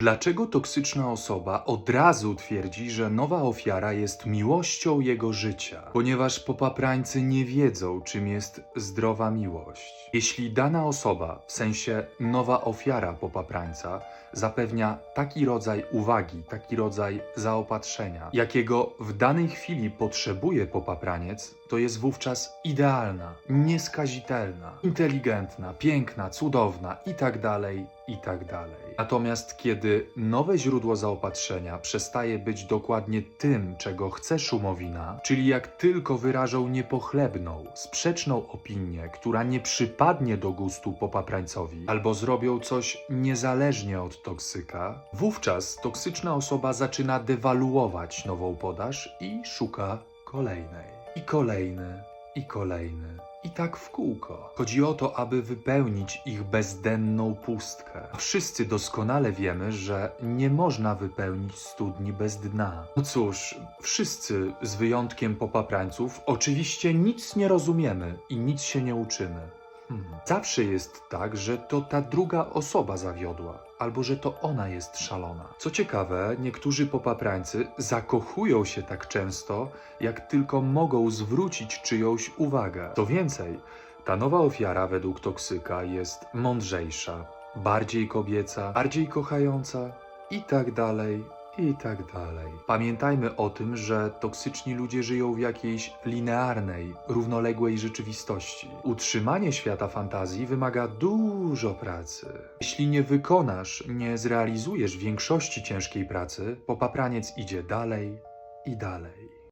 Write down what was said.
Dlaczego toksyczna osoba od razu twierdzi, że nowa ofiara jest miłością jego życia? Ponieważ popaprańcy nie wiedzą, czym jest zdrowa miłość. Jeśli dana osoba, w sensie nowa ofiara popaprańca, zapewnia taki rodzaj uwagi, taki rodzaj zaopatrzenia, jakiego w danej chwili potrzebuje popapraniec, to jest wówczas idealna, nieskazitelna, inteligentna, piękna, cudowna i tak i tak dalej. Natomiast kiedy nowe źródło zaopatrzenia przestaje być dokładnie tym, czego chce szumowina, czyli jak tylko wyrażą niepochlebną, sprzeczną opinię, która nie przypadnie do gustu popaprańcowi, albo zrobią coś niezależnie od toksyka, wówczas toksyczna osoba zaczyna dewaluować nową podaż i szuka kolejnej. I kolejny, i kolejny. I tak w kółko. Chodzi o to, aby wypełnić ich bezdenną pustkę. Wszyscy doskonale wiemy, że nie można wypełnić studni bez dna. No cóż, wszyscy, z wyjątkiem popaprańców, oczywiście nic nie rozumiemy i nic się nie uczymy. Zawsze jest tak, że to ta druga osoba zawiodła, albo że to ona jest szalona. Co ciekawe, niektórzy popaprańcy zakochują się tak często, jak tylko mogą zwrócić czyjąś uwagę. Co więcej, ta nowa ofiara według toksyka jest mądrzejsza, bardziej kobieca, bardziej kochająca i tak dalej, i tak dalej. Pamiętajmy o tym, że toksyczni ludzie żyją w jakiejś linearnej, równoległej rzeczywistości. Utrzymanie świata fantazji wymaga dużo pracy. Jeśli nie wykonasz, nie zrealizujesz większości ciężkiej pracy, popapraniec idzie dalej i dalej.